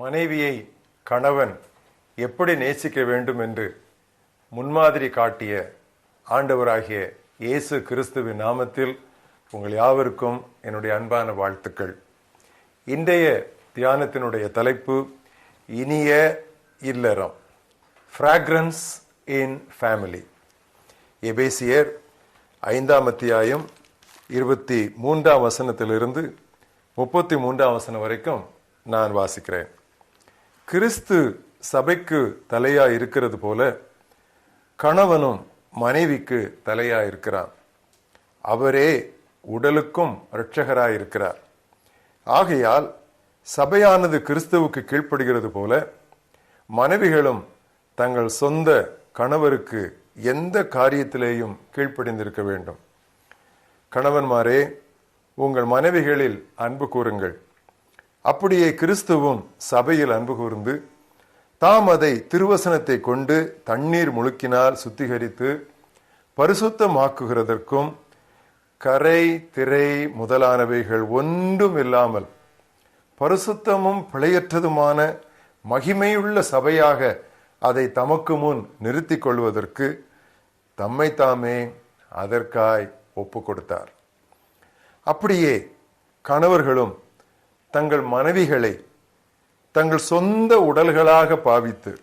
மனைவியை கணவன் எப்படி நேசிக்க வேண்டும் என்று முன்மாதிரி காட்டிய ஆண்டவராகிய இயேசு கிறிஸ்துவின் நாமத்தில் உங்கள் யாவருக்கும் என்னுடைய அன்பான வாழ்த்துக்கள். இன்றைய தியானத்தினுடைய தலைப்பு இனிய இல்லறம் ஃப்ராக்ரன்ஸ் இன் ஃபேமிலி எபேசியர் ஐந்தாம் அத்தியாயம் இருபத்தி மூன்றாம் வசனத்திலிருந்து முப்பத்தி மூன்றாம் வசனம் வரைக்கும் நான் வாசிக்கிறேன். கிறிஸ்து சபைக்கு தலையா இருக்கிறது போல கணவனும் மனைவிக்கு தலையா இருக்கிறான் அவரே உடலுக்கும் இரட்சகராய் இருக்கிறார் ஆகையால் சபையானது கிறிஸ்துவுக்கு கீழ்ப்படுகிறது போல மனைவிகளும் தங்கள் சொந்த கணவருக்கு எந்த காரியத்திலேயும் கீழ்ப்படிந்திருக்க வேண்டும். கணவன்மாரே உங்கள் மனைவிகளில் அன்பு கூறுங்கள். அப்படியே கிறிஸ்துவும் சபையில் அன்பு கூர்ந்து தாம் அதை திருவசனத்தை கொண்டு தண்ணீர் முழுக்கினால் சுத்திகரித்து பரிசுத்தமாக்குகிறதற்கும் கரை திரை முதலானவைகள் ஒன்றும் இல்லாமல் பரிசுத்தமும் பிழையற்றதுமான மகிமையுள்ள சபையாக அதை தமக்கு முன் நிறுத்திக் கொள்வதற்கு தம்மை தாமே அதற்காய் ஒப்பு கொடுத்தார். அப்படியே கணவர்களும் தங்கள் மனைவிகளை தங்கள் சொந்த உடல்களாக பாவித்து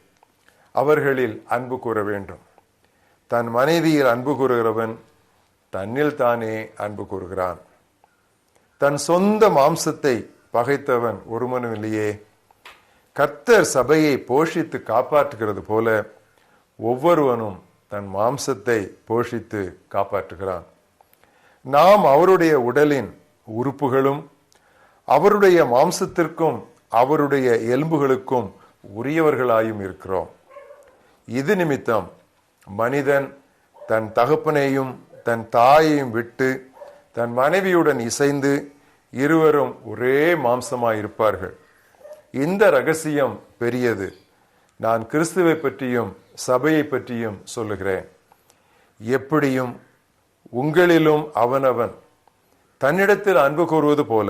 அவர்களில் அன்பு கூற வேண்டும். தன் மனைவியில் அன்பு கூறுகிறவன் தன்னில் தானே அன்பு கூறுகிறான். தன் சொந்த மாம்சத்தை பகைத்தவன் ஒருவனும் இல்லையே. கர்த்தர் சபையை போஷித்து காப்பாற்றுகிறது போல ஒவ்வொருவனும் தன் மாம்சத்தை போஷித்து காப்பாற்றுகிறான். நாம் அவருடைய உடலின் உறுப்புகளும் அவருடைய மாம்சத்திற்கும் அவருடைய எலும்புகளுக்கும் உரியவர்களாயும் இருக்கிறோம். இது நிமித்தம் மனிதன் தன் தகப்பனையும் தன் தாயையும் விட்டு தன் மனைவியுடன் இசைந்து இருவரும் ஒரே மாம்சமாய் இருப்பார்கள் இந்த ரகசியம் பெரியது. நான் கிறிஸ்துவை பற்றியும் சபையை பற்றியும் சொல்லுகிறேன். எப்படியும் உங்களிலும் அவனவன் தன்னிடத்தில் அன்பு கூறுவது போல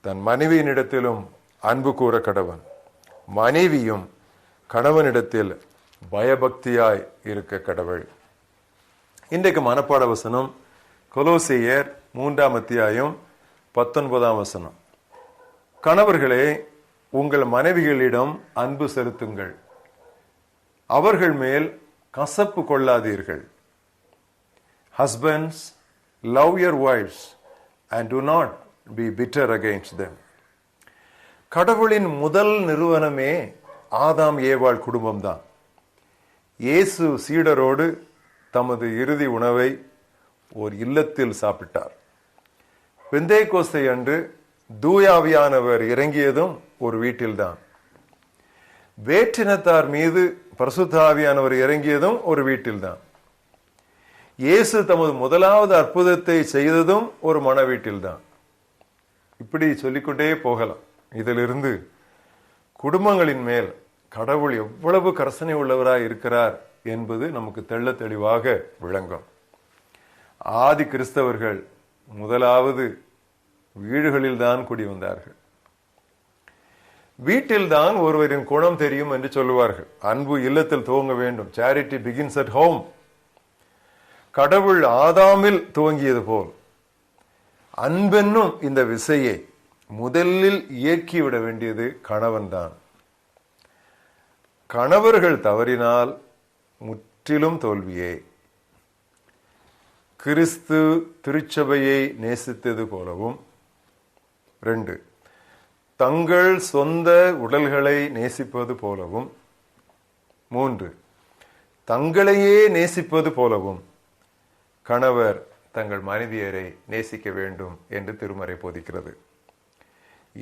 தன் மனைவியினிடத்திலும் அன்பு கூற கடவன். மனைவியும் கணவனிடத்தில் பயபக்தியாய் இருக்க கடவுள். இன்றைக்கு மனப்பாட வசனம் கொலோசியர் மூன்றாம் அத்தியாயம் பத்தொன்பதாம் வசனம். கணவர்களே உங்கள் மனைவிகளிடம் அன்பு செலுத்துங்கள். அவர்கள் மேல் கசப்பு கொள்ளாதீர்கள். Husbands love your wives and do not be bitter against them கடவுளின் முதல் நிறுவனமே ஆதாம் ஏவாள் குடும்பம்தான். இயேசு சீடரோடு தமது இறுதி உணவை ஓர் இல்லத்தில் சாப்பிட்டார். வெந்தே கோஸ்தை அன்று தூயாவியானவர் இறங்கியதும் ஒரு வீட்டில்தான். வேற்றினத்தார் மீது பரசுத்தாவியானவர் இறங்கியதும் ஒரு வீட்டில்தான். இயேசு தமது முதலாவது அற்புதத்தை செய்ததும் ஒரு மன வீட்டில்தான். இப்படி சொல்லிக்கொண்டே போகலாம். இதிலிருந்து குடும்பங்களின் மேல் கடவுள் எவ்வளவு கரசனை உள்ளவராய் இருக்கிறார் என்பது நமக்கு தெள்ள தெளிவாக விளங்கும். ஆதி கிறிஸ்தவர்கள் முதலாவது வீடுகளில்தான் குடி வந்தார்கள். வீட்டில் தான் ஒருவரின் குணம் தெரியும் என்று சொல்லுவார்கள். அன்பு இல்லத்தில் துவங்க வேண்டும். சேரிட்டி பிகின்ஸ் அட் ஹோம் கடவுள் ஆதாமில் துவங்கியது போல். அன்பென்னும் இந்த விசையை முதலில் இயக்கிவிட வேண்டியது கணவன்தான். கணவர்கள் தவறினால் முற்றிலும் தோல்வியே. கிறிஸ்து திருச்சபையை நேசித்தது போலவும். ரெண்டு தங்கள் சொந்த உடல்களை நேசிப்பது போலவும். மூன்று தங்களையே நேசிப்பது போலவும். கணவர் தங்கள் மனைவியரை நேசிக்க வேண்டும் என்று திருமறை போதிக்கிறது.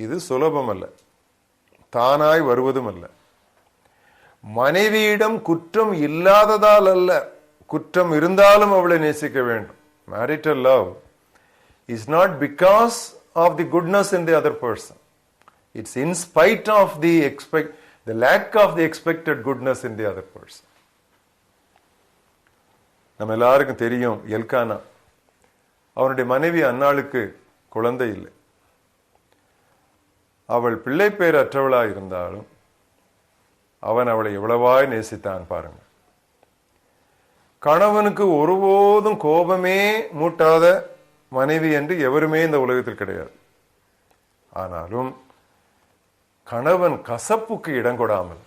இது சுலபம் அல்ல தானாய் வருவதும் அல்ல மனைவியிடம் குற்றம் இல்லாததால் அல்ல குற்றம் இருந்தாலும் அவளை நேசிக்க வேண்டும். Marital love is not because of the goodness in the other person it's in spite of the expect the lack of the expected goodness in the other person நம்ம எல்லாருக்கும் தெரியும் எல்கானா அவனுடைய மனைவி அன்னாளுக்கு குழந்தை இல்லை. அவள் பிள்ளை பேர் அற்றவளா இருந்தாலும் அவன் அவளை எவ்வளவாய் நேசித்தான் பாருங்க கணவனுக்கு ஒருபோதும் கோபமே மூட்டாத மனைவி என்று எவருமே இந்த உலகத்தில் கிடையாது. ஆனாலும் கணவன் கசப்புக்கு இடம் கொடாமல்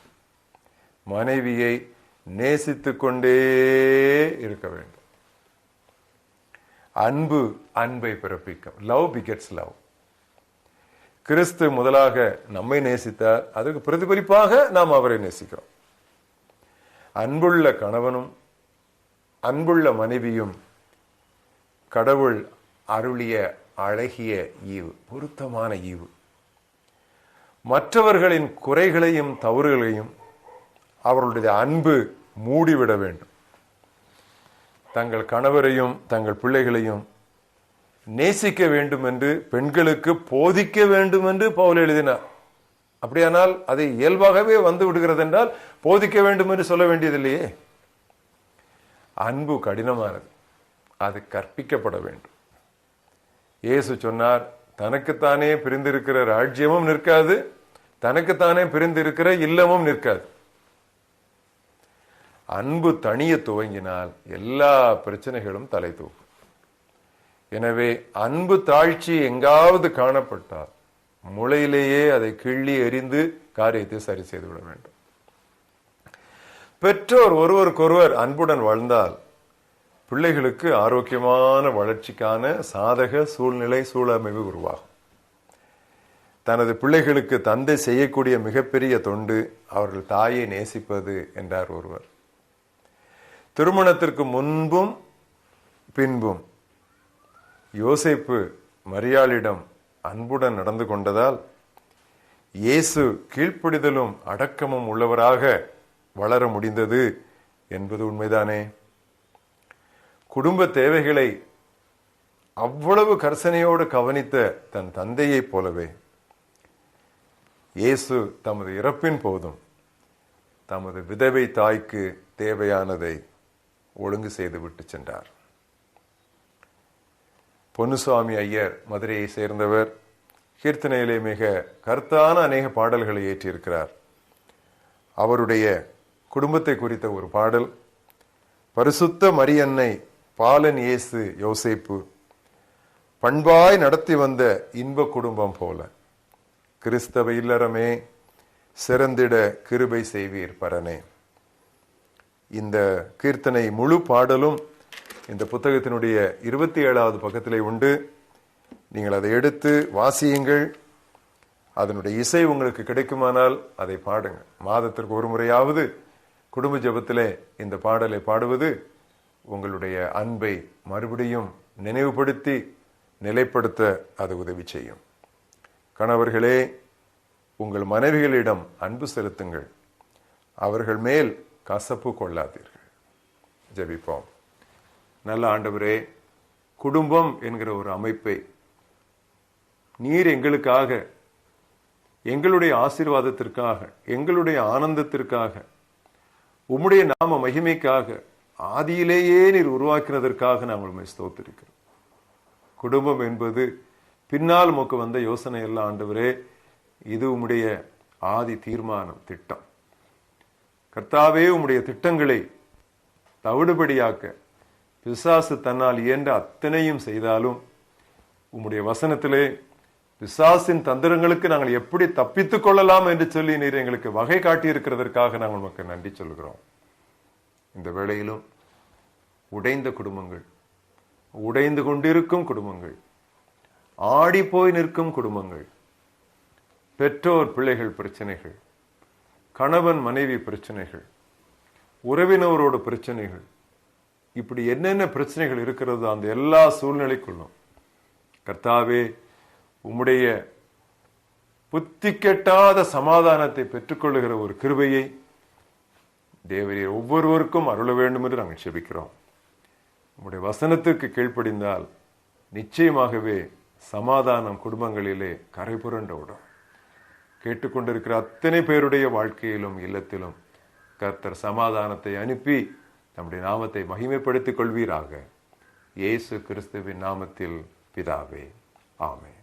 மனைவியை நேசித்து கொண்டே இருக்க வேண்டும். அன்பு அன்பை பிறப்பிக்கும். லவ் பிகெட்ஸ் லவ் கிறிஸ்து முதலாக நம்மை நேசித்தார். அதுக்கு பிரதிபலிப்பாக நாம் அவரை நேசிக்கிறோம். அன்புள்ள கணவனும் அன்புள்ள மனைவியும் கடவுள் அருளிய அழகிய ஈவு பொருத்தமான ஈவு. மற்றவர்களின் குறைகளையும் தவறுகளையும் அவர்களுடைய அன்பு மூடிவிட வேண்டும். தங்கள் கணவரையும் தங்கள் பிள்ளைகளையும் நேசிக்க வேண்டும் என்று பெண்களுக்கு போதிக்க வேண்டும் என்று பவுல் எழுதினார். அப்படியானால் அது இயல்பாகவே வந்து விடுகிறது என்றால் போதிக்க வேண்டும் என்று சொல்ல வேண்டியதில்லையே. அன்பு கடினமானது. அது கற்பிக்கப்பட வேண்டும். இயேசு சொன்னார் தனக்குத்தானே பிரிந்திருக்கிற ராஜ்யமும் நிற்காது தனக்குத்தானே பிரிந்திருக்கிற இல்லமும் நிற்காது. அன்பு தனிய துவங்கினால் எல்லா பிரச்சனைகளும் தலை தூக்கும். எனவே அன்பு தாழ்ச்சி எங்காவது காணப்பட்டால் முளையிலேயே அதை கிள்ளி எறிந்து காரியத்தை சரி செய்து விட வேண்டும். பெற்றோர் ஒருவருக்கொருவர் அன்புடன் வாழ்ந்தால் பிள்ளைகளுக்கு ஆரோக்கியமான வளர்ச்சிக்கான சாதக சூழ்நிலை சூழமைவு உருவாகும். தனது பிள்ளைகளுக்கு தந்தை செய்யக்கூடிய மிகப்பெரிய தொண்டு அவர்கள் தாயை நேசிப்பது என்றார் ஒருவர். திருமணத்திற்கு முன்பும் பின்பும் யோசேப்பு மரியாளிடம் அன்புடன் நடந்து கொண்டதால் இயேசு கீழ்ப்பிடிதலும் அடக்கமும் உள்ளவராக வளர முடிந்தது என்பது உண்மைதானே? குடும்ப தேவைகளை அவ்வளவு கர்சனையோடு கவனித்த தன் தந்தையைப் போலவே இயேசு தமது இறப்பின் போதும் தமது விதவை தாய்க்கு தேவையானதை ஒழுங்கு செய்து விட்டு சென்றார். பொன்னுசுவாமி ஐயர் மதுரையை சேர்ந்தவர் கீர்த்தனையிலே மிக கருத்தான அநேக பாடல்களை ஏற்றியிருக்கிறார் அவருடைய குடும்பத்தை குறித்த ஒரு பாடல் பரிசுத்த மரியன்னை பாலன் இயேசு யோசைப்பு பண்பாய் நடத்தி வந்த இன்ப குடும்பம் போல. கிறிஸ்தவ இல்லறமே சிறந்திட கிருபை செய்வீர் பரனே. இந்த கீர்த்தனை முழு பாடலும் இந்த புத்தகத்தினுடைய இருபத்தி ஏழாவது பக்கத்திலே உண்டு. நீங்கள் அதை எடுத்து வாசியுங்கள். அதனுடைய இசை உங்களுக்கு கிடைக்குமானால் அதை பாடுங்க மாதத்திற்கு ஒரு முறையாவது குடும்ப ஜபத்திலே இந்த பாடலை பாடுவது உங்களுடைய அன்பை மறுபடியும் நினைவுபடுத்தி நிலைப்படுத்த அது உதவி செய்யும். கணவர்களே உங்கள் மனைவிகளிடம் அன்பு செலுத்துங்கள். அவர்கள் மேல் கசப்பு கொள்ளாதீர்கள். ஜபிப்போம். நல்ல ஆண்டவரே குடும்பம் என்கிற ஒரு அமைப்பை நீர் எங்களுக்காக எங்களுடைய ஆசீர்வாதத்திற்காக எங்களுடைய ஆனந்தத்திற்காக உம்முடைய நாம மகிமைக்காக ஆதியிலேயே நீர் உருவாக்கினதற்காக நாங்கள் உண்மை ஸ்தோத்திருக்கிறோம். குடும்பம் என்பது பின்னால் உமக்கு வந்த யோசனை எல்லாம் ஆண்டவரே இது உம்முடைய ஆதி தீர்மானம் திட்டம். கர்த்தாவே உம்முடைய திட்டங்களை தவிடுபடியாக்க பிசாசு தன்னால் இயன்ற அத்தனையும் செய்தாலும் உம்முடைய வசனத்திலே பிசாசின் தந்திரங்களுக்கு நாங்கள் எப்படி தப்பித்துக் கொள்ளலாம் என்று சொல்லி நீர் எங்களுக்கு வகை காட்டியிருக்கிறதற்காக நாங்கள் உமக்கு நன்றி சொல்கிறோம். இந்த வேளையிலும் உடைந்த குடும்பங்கள் உடைந்து கொண்டிருக்கும் குடும்பங்கள் ஆடி போய் நிற்கும் குடும்பங்கள் பெற்றோர் பிள்ளைகள் பிரச்சனைகள் கணவன் மனைவி பிரச்சனைகள் உறவினவரோட பிரச்சனைகள் இப்படி என்னென்ன பிரச்சனைகள் இருக்கிறதோ அந்த எல்லா சூழ்நிலைக்குள்ளும் கர்த்தாவே உம்முடைய புத்தி கெட்டாத சமாதானத்தை பெற்றுக்கொள்ளுகிற ஒரு கிருபையை தேவரீர் ஒவ்வொருவருக்கும் அருள வேண்டும் என்று நாங்கள் செபிக்கிறோம். உம்முடைய வசனத்திற்கு கீழ்ப்படிந்தால் நிச்சயமாகவே சமாதானம் குடும்பங்களிலே கரை புரண்ட விடும் கேட்டுக்கொண்டிருக்கிற அத்தனை பேருடைய வாழ்க்கையிலும் இல்லத்திலும் கர்த்தர் சமாதானத்தை அனுப்பி நம்முடைய நாமத்தை மகிமைப்படுத்திக் கொள்வீராக. இயேசு கிறிஸ்துவின் நாமத்தில் பிதாவே. ஆமே